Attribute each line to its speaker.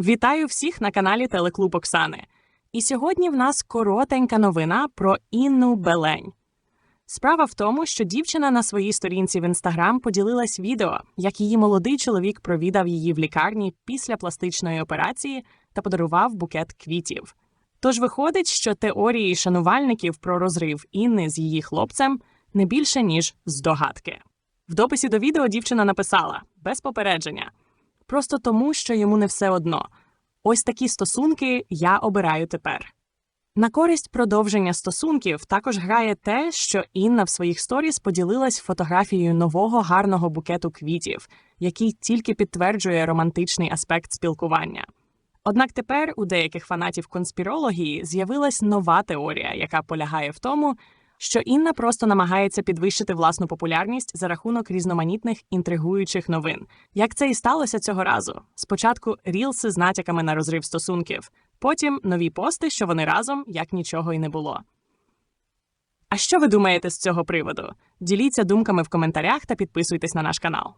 Speaker 1: Вітаю всіх на каналі Телеклуб Оксани. І сьогодні в нас коротенька новина про Інну Белень. Справа в тому, що дівчина на своїй сторінці в інстаграм поділилась відео, як її молодий чоловік провідав її в лікарні після пластичної операції та подарував букет квітів. Тож виходить, що теорії шанувальників про розрив Інни з її хлопцем не більше ніж здогадки. В дописі до відео дівчина написала без попередження. Просто тому, що йому не все одно. Ось такі стосунки я обираю тепер. На користь продовження стосунків також грає те, що Інна в своїх сторіс поділилась фотографією нового гарного букету квітів, який тільки підтверджує романтичний аспект спілкування. Однак тепер у деяких фанатів конспірології з'явилась нова теорія, яка полягає в тому, що Інна просто намагається підвищити власну популярність за рахунок різноманітних інтригуючих новин. Як це і сталося цього разу? Спочатку рілси з натяками на розрив стосунків, потім нові пости, що вони разом, як нічого й не було. А що ви думаєте з цього приводу? Діліться думками в коментарях та підписуйтесь на наш канал.